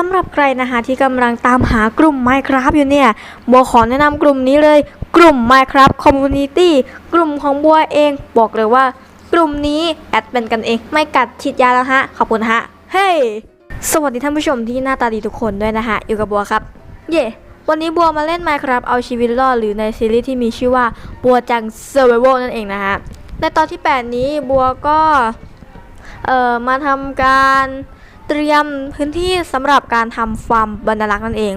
สำหรับใครนะคะที่กำลังตามหากลุ่ม Minecraft อยู่เนี่ยบัวขอแนะนำกลุ่มนี้เลย กลุ่ม Minecraft Community กลุ่มของบัวเอง บอกเลยว่า กลุ่มนี้แอดเป็นกันเองไม่กัดฉีดยาแล้วฮะ ขอบคุณฮะ เฮ้สวัสดีท่านผู้ชมที่หน้าตาดีทุกคนด้วยนะฮะอยู่กับบัวครับ เย่วันนี้บัวมาเล่น Minecraft เอาชีวิตรอดหรือในซีรีส์ที่มีชื่อว่าบัวจัง Survival นั่นเองนะฮะในตอนที่ 8 นี้บัวก็เอ่อมาทำการ เตรียมพื้นที่สำหรับการทำฟาร์มบรรลักษ์นั่นเอง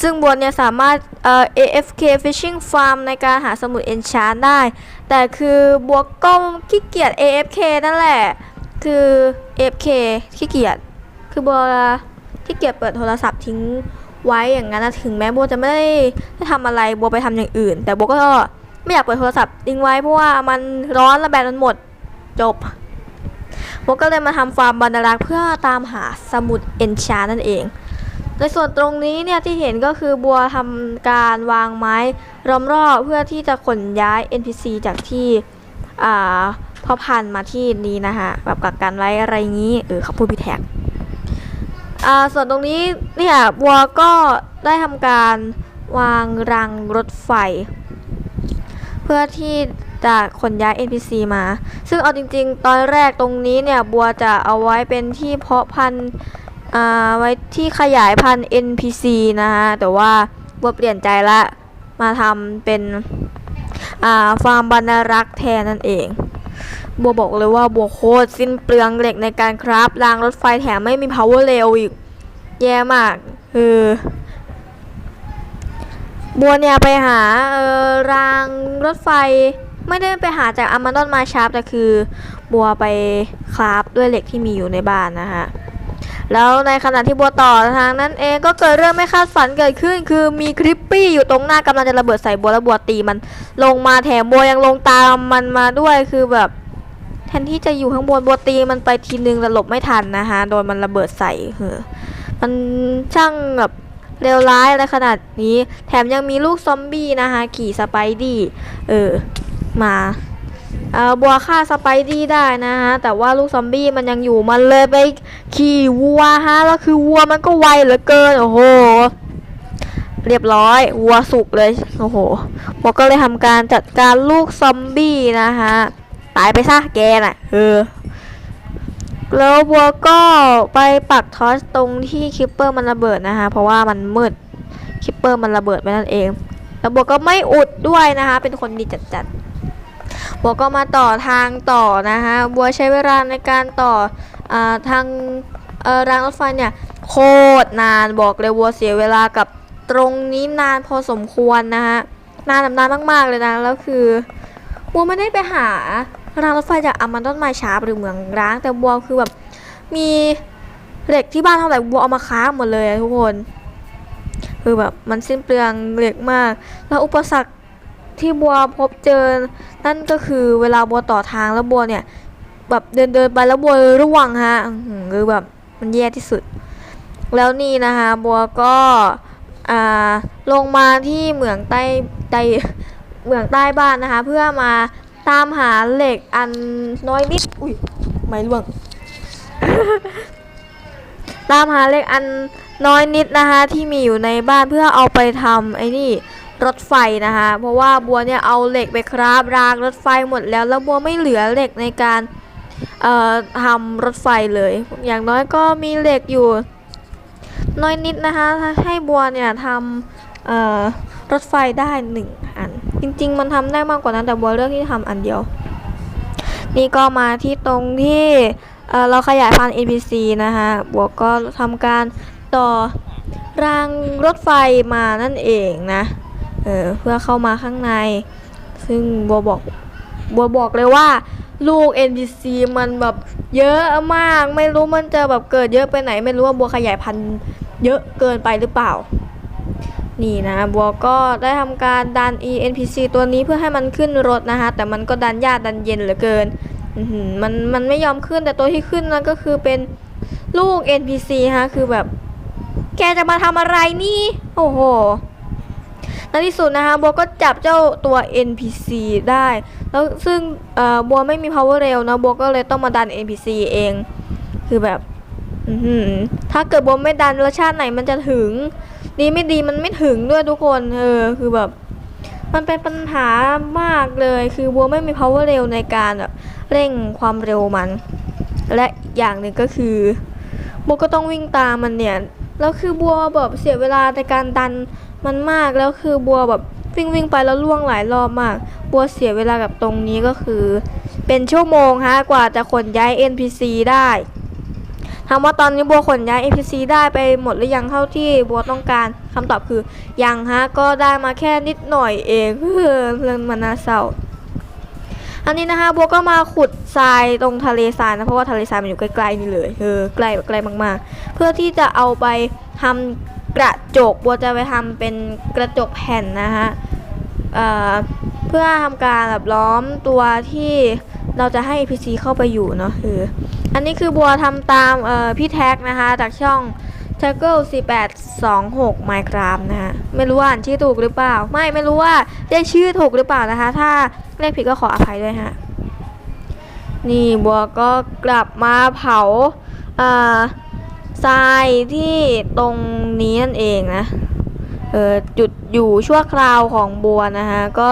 ซึ่งบัวเนี่ยสามารถเอ่อ AFK Fishing Farm ในการหาสมุด Enchant ได้ แต่คือบัวก็ขี้เกียจ AFK นั่นแหละ คือ AFK ขี้เกียจ คือบัวขี้เกียจเปิดโทรศัพท์ทิ้งไว้อย่างนั้นนะถึงแม้บัวจะไม่ได้ทำอะไรบัวไปทำอย่างอื่น แต่บัวก็ไม่อยากเปิดโทรศัพท์ทิ้งไว้เพราะว่ามันร้อนและแบตมันหมดจบ ผมก็เลยมาทำฟาร์มบรรลักษ์เพื่อตามหาสมุดเอนชานั่นเอง ในส่วนตรงนี้เนี่ยที่เห็นก็คือบัวทำการวางไม้ล้อมรอบเพื่อที่จะขนย้าย NPC จากที่อ่าพ่อพันมาที่นี้นะคะแบบกักกันไว้อะไรงี้เออเขาพูดพี่แท็กอ่าส่วนตรงนี้เนี่ยบัวก็ได้ทำการวางรังรถไฟ เพื่อที่ จะขนย้าย NPC มา ซึ่งเอาจริง ๆ ตอนแรกตรงนี้เนี่ย บัวจะเอาไว้เป็นที่เพาะพันธุ์อ่าไว้ที่ขยายพันธุ์ NPC นะฮะแต่ว่าบัวเปลี่ยนใจละมาทำเป็นฟาร์มบรรณรักษ์แทนนั่นเองบัวบอกเลยว่าบัวโคตรสิ้นเปลืองเหล็กในการคราฟรางรถไฟแถมไม่มี power rail อีก แย่มากเออบัวเนี่ยไปหาเออรางรถไฟ ไม่ได้ไปหาจากอ m a ม o n นมาชาร์ปแต่คือบัวไปคราฟด้วยเหล็กที่มีอยู่ในบ้านนะฮะแล้วในขณะที่บัวต่อทางนั้นเองก็เกิดเรื่องไม่คาดฝันเกิดขึ้น คือมีคริปปี้อยู่ตรงหน้ากำลังจะระเบิดใส่บัวแล้วบัวตีมันลงมาแถมบัวยังลงตามมันมาด้วยคือแบบแทนที่จะอยู่ข้างบนบัวตีมันไปทีนึงแต่หลบไม่ทันนะคะโดนมันระเบิดใส่เออมันช่างแบบเลวร้ายอะไรขนาดนี้ แถมยังมีลูกซอมบี้นะคะขี่สไปดี้เออ มาเอ่อบัวฆ่าสไปดี้ได้นะฮะ แต่ว่าลูกซอมบี้มันยังอยู่มันเลยไปขี่วัวฮะ แล้วคือวัวมันก็ไวเหลือเกิน โอ้โห เรียบร้อยวัวสุกเลย โอ้โหบัวก็เลยทำการจัดการลูกซอมบี้นะฮะ ตายไปซะแกน่ะ เออ แล้วบัวก็ไปปักทอสตรงที่คิปเปอร์มันระเบิดนะคะ เพราะว่ามันมืดคิปเปอร์มันระเบิดไปนั่นเอง แล้วบัวก็ไม่อุดด้วยนะคะ เป็นคนดีจัดๆ บัวก็มาต่อทางต่อนะคะบัวใช้เวลาในการต่ออาทางรางรถไฟเนี่ยโคตรนานบอกเลยบัวเสียเวลากับตรงนี้นานพอสมควรนะคะนานแบบนานมากๆเลยนะแล้วคือบัวไม่ได้ไปหารางรถไฟจากอามันต้นไม้ชาร์ปหรือเมืองร้าง แต่บัวคือแบบมีเหล็กที่บ้านเท่าไหร่บัวเอามาค้าหมดเลยทุกคน คือแบบมันสิ้นเปลืองเหล็กมาก แล้วอุปสรรค ที่บัวพบเจอ นั่นก็คือเวลาบัวต่อทางแล้วบัวเนี่ย แบบเดินเดินไปแล้วบัวร่วงฮะคือแบบมันแย่ที่สุด แล้วนี่นะคะบัวก็อ่าลงมาที่เหมืองใต้ใต้เหมืองใต้บ้านนะคะ เพื่อมาตามหาเหล็กอันน้อยนิดอุ้ยไม่ร่วง ตามหาเหล็กอันน้อยนิดนะคะ ที่มีอยู่ในบ้านเพื่อเอาไปทำไอ้นี่ รถไฟนะคะ เพราะว่าบัวเนี่ยเอาเหล็กไปคราบรางรถไฟหมดแล้ว แล้วบัวไม่เหลือเหล็กในการทำรถไฟเลย อย่างน้อยก็มีเหล็กอยู่ น้อยนิดนะคะให้บัวเนี่ยทำรถไฟได้หนึ่งอัน จริง ๆ มันทำได้มากกว่านั้นแต่บัวเลือกที่ทำอันเดียว นี่ก็มาที่ตรงที่เเราขยายพันธุ์ NPC นะคะบัวก็ทำการต่อรางรถไฟมานั่นเองนะ เออเพื่อเข้ามาข้างใน ซึ่งบัวบอกบัวบอกเลยว่าลูก NPC มันแบบเยอะมาก ไม่รู้มันจะแบบเกิดเยอะไปไหน ไม่รู้ว่าบัวขยายพันธุ์เยอะเกินไปหรือเปล่า นี่นะบัวก็ได้ทำการดัน ENPC ตัวนี้เพื่อให้มันขึ้นรถนะคะแต่มันก็ดันยากดันเย็นเหลือเกินมันมันไม่ยอมขึ้นแต่ตัวที่ขึ้นนั่นก็คือเป็นลูก NPC ฮะคือแบบ แกจะมาทำอะไรนี่ โอ้โห ในที่สุดนะคะบัวก็จับเจ้าตัว NPC ได้ แล้วซึ่งบัวไม่มี power rail นะบัวก็เลยต้องมาดัน NPC เอง คือแบบถ้าเกิดบัวไม่ดันรสชาติไหนมันจะถึง ดีไม่ดีมันไม่ถึงด้วยทุกคนเออคือแบบ มันเป็นปัญหามากเลย คือบัวไม่มี power เร็วในการแบบเร่งความเร็วมัน และอย่างหนึ่งก็คือบัวก็ต้องวิ่งตามมันเนี่ยแล้วคือบัวแบบเสียเวลาในการดัน มันมากแล้วคือบัวแบบวิ่งวิ่งไปแล้วล่วงหลายรอบมาก บัวเสียเวลากับตรงนี้ก็คือ เป็นชั่วโมงฮะกว่าจะขนย้าย NPC ได้ถามว่าตอนนี้บัวขนย้าย NPC ได้ไปหมดหรือยังเท่าที่บัวต้องการคำตอบคือยังฮะก็ได้มาแค่นิดหน่อยเองเออเรื่องมันน่าเศร้าอันนี้นะคะบัวก็มาขุดทรายตรงทะเลทรายนะเพราะว่าทะเลทรายมันอยู่ใกล้ๆนี่เลยเออใกล้ใกล้มากๆ เพื่อที่จะเอาไปทำ กระจกบัวจะไปทำเป็นกระจกแผ่นนะคะเเพื่อทำการแบบล้อมตัวที่เราจะให้ NPC เข้าไปอยู่เนาะคืออันนี้คือบัวทำตามพี่แท็กนะคะจากช่อง t a g g l e 4826 Minecraft นะฮะไม่รู้ว่าอ่านชื่อถูกหรือเปล่า ไม่ไม่รู้ว่าเรียกชื่อถูกหรือเปล่านะคะ ถ้าเรียกผิดก็ขออภัยด้วยฮะนี่บัวก็กลับมาเผาอ่า ทรายที่ตรงนี้นั่นเองนะ เออจุดอยู่ชั่วคราวของบัวนะคะก็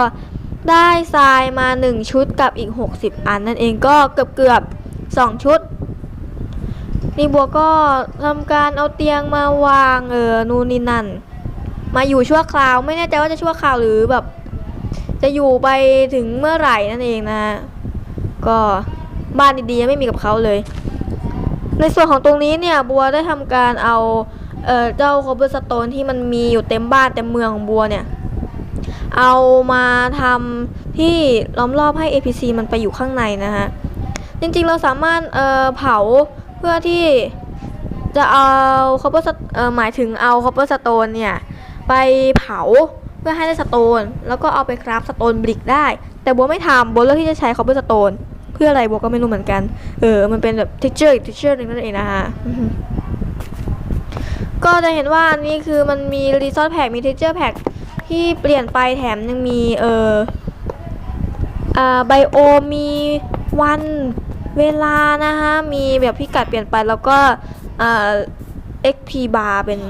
ได้ทรายมา 1 ชุดกับอีก 60 อันนั่นเองก็เกือบเกือบ2ชุด นี่บัวก็ทำการเอาเตียงมาวางเออนู่นนี่นั่น มาอยู่ชั่วคราวไม่แน่ใจว่าจะชั่วคราวหรือแบบ จะอยู่ไปถึงเมื่อไหร่นั่นเองนะฮะก็บ้านดีๆยังไม่มีกับเขาเลย ในส่วนของตรงนี้เนี่ยบัวได้ทำการเอาเอ่อเจ้าคอ b เบอร์สโตนที่มันมีอยู่เต็มบ้านเต็มเมืองของบัวเนี่ยเอามาทำที่ล้อมรอบให้ APC มันไปอยู่ข้างในนะฮะจริงๆเราสามารถเอ่อเผาเพื่อที่จะเอาคอ b เบอร์เอ่อหมายถึงเอาคอเบอร์สโตนเนี่ยไปเผาเพื่อให้ได้สโตน แล้วก็เอาไปคราฟสโตนบริกได้ แต่บัวไม่ทำบัวเลือกที่จะใช้คอ b เบอร์สโตน เพื่ออะไรบัวก็ไม่รู้เหมือนกัน เออ มันเป็นแบบ texture อีก texture หนึ่งนั่นเองนะฮะก็จะเห็นว่าอันนี้คือมันมี resource pack มี texture pack ที่เปลี่ยนไปแถมยังมีเอออ่าไบโอมีวันเวลานะคะมีแบบพิกัดเปลี่ยนไปแล้วก็เอ่า XP bar เป็น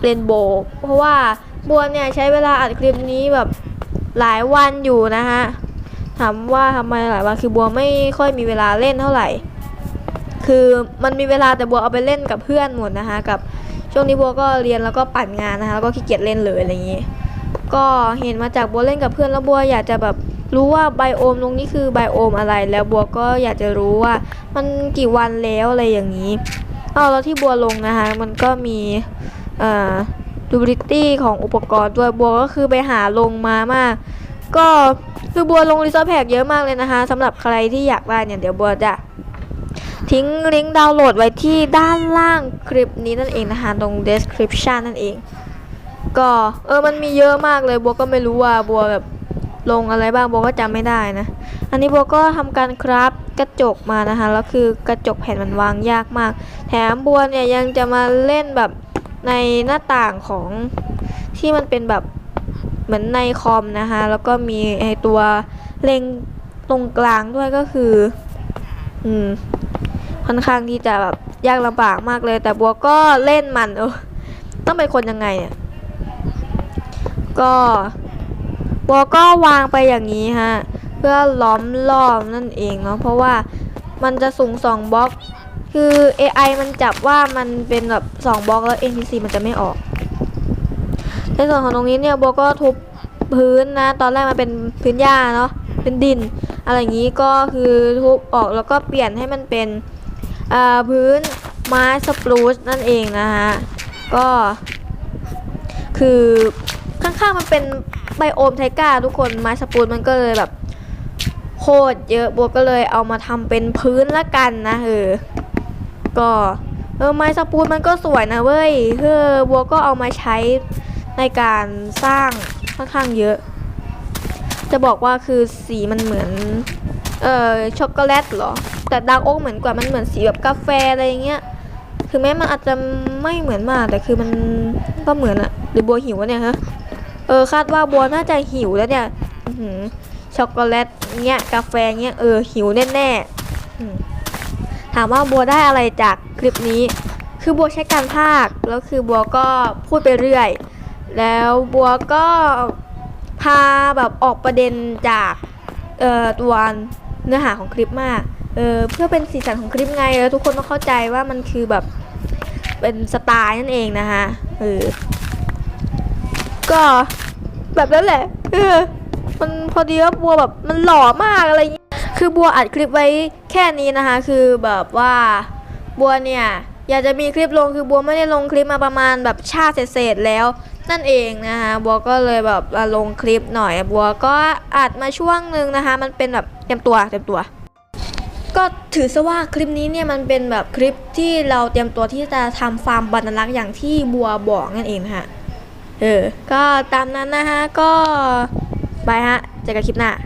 เรนโบว์เพราะว่าบัวเนี่ยใช้เวลาอัดคลิปนี้แบบหลายวันอยู่นะฮะ ถามว่าทำไมหลายวันคือบัวไม่ค่อยมีเวลาเล่นเท่าไหร่ คือมันมีเวลาแต่บัวเอาไปเล่นกับเพื่อนหมดนะคะกับช่วงนี้บัวก็เรียนแล้วก็ปั่นงานนะคะแล้วก็ขี้เกียจเล่นเลยอะไรอย่างนี้ ก็เห็นมาจากบัวเล่นกับเพื่อนแล้วบัวอยากจะแบบรู้ว่าไบโอมตรงนี้คือไบโอมอะไร แล้วบัวก็อยากจะรู้ว่า มันกี่วันแล้วอะไรอย่างนี้เอาแล้วที่บัวลงนะคะมันก็มีเอ่อ durability ของอุปกรณ์ด้วยบัวก็คือไปหาลงมามาก ก็คือบัวลงรีซอสแพกเยอะมากเลยนะคะสำหรับใครที่อยากได้เนี่ยเดี๋ยวบัวจะทิ้งลิงก์ดาวน์โหลดไว้ที่ด้านล่างคลิปนี้นั่นเองนะคะตรง description นั่นเอง ก็เออมันมีเยอะมากเลยบัวก็ไม่รู้ว่าบัวแบบลงอะไรบ้างบัวก็จำไม่ได้นะ อันนี้บัวก็ทำการคราฟกระจกมานะคะแล้วคือกระจกแผ่นมันวางยากมาก แถมบัวเนี่ยยังจะมาเล่นแบบในหน้าต่างของที่มันเป็นแบบ เหมือนในคอมนะคะ แล้วก็มีไอตัวเล็งตรงกลางด้วยก็คือ อืม ค่อนข้างที่จะแบบยากลำบากมากเลย แต่บัวก็เล่นมันเออต้องเป็นคนยังไงเนี่ย ก็บัวก็วางไปอย่างนี้ฮะ เพื่อล้อมรอบนั่นเองเนาะ เพราะว่ามันจะสูง2บล็อก คือ AI มันจับว่ามันเป็นแบบ2บล็อกแล้ว NPC มันจะไม่ออก ในส่วนของตรงนี้เนี่ยโบก็ทุบพื้นนะ ตอนแรกมันเป็นพื้นหญ้าเนาะเป็นดิน อะไรอย่างนี้ก็คือทุบออกแล้วก็เปลี่ยนให้มันเป็นพื้นไม้สปรูซนั่นเองนะฮะก็คือข้างๆมันเป็นไบโอมไทก้าทุกคนไม้สปรูซมันก็เลยแบบโคตรเยอะบัวก็เลยเอามาทำเป็นพื้นละกันนะเออ ก็เออไม้สปูนมันก็สวยนะเว้ยเออบัวก็เอามาใช้ ในการสร้างค่อนข้างเยอะ จะบอกว่าคือสีมันเหมือนเอ่อช็อกโกแลตเหรอ แต่ดาร์กโอ๊กเหมือนกว่ามันเหมือนสีแบบกาแฟอะไรอย่างเงี้ยคือแม้มันอาจจะไม่เหมือนมาก แต่คือมันก็เหมือนอะหรือบัวหิวเนี่ยฮะเออคาดว่าบัวน่าจะหิวแล้วเนี่ยหือช็อกโกแลตเงี้ยกาแฟเงี้ยเออหิวแน่ๆอืมถามว่าบัวได้อะไรจากคลิปนี้ คือบัวใช้การพากแล้วคือบัวก็พูดไปเรื่อย แล้วบัวก็พาแบบออกประเด็นจากเอ่อตัวเนื้อหาของคลิปมากเออเพื่อเป็นสีสันของคลิปไงแล้วทุกคนต้องเข้าใจว่ามันคือแบบเป็นสไตล์นั่นเองนะคะเออก็แบบนั้นแหละเออมันพอดีว่าบัวแบบมันหล่อมากอะไรอย่างงี้คือบัวอัดคลิปไว้แค่นี้นะคะ คือแบบว่าบัวเนี่ยอยากจะมีคลิปลงคือบัวไม่ได้ลงคลิปมาประมาณแบบชาติเศษแล้ว นั่นเองนะคะบัวก็เลยแบบมาลงคลิปหน่อยบัวก็อัดมาช่วงหนึ่งนะคะ มันเป็นแบบเต็มตัวเต็มตัว ก็ถือซะว่าคลิปนี้เนี่ยมันเป็นแบบคลิปที่เราเตรียมตัวที่จะทำฟาร์มบรรลักษ์อย่างที่บัวบอกนั่นเองนะคะเออ ก็ตามนั้นนะคะก็บายฮะ เจอกันคลิปหน้า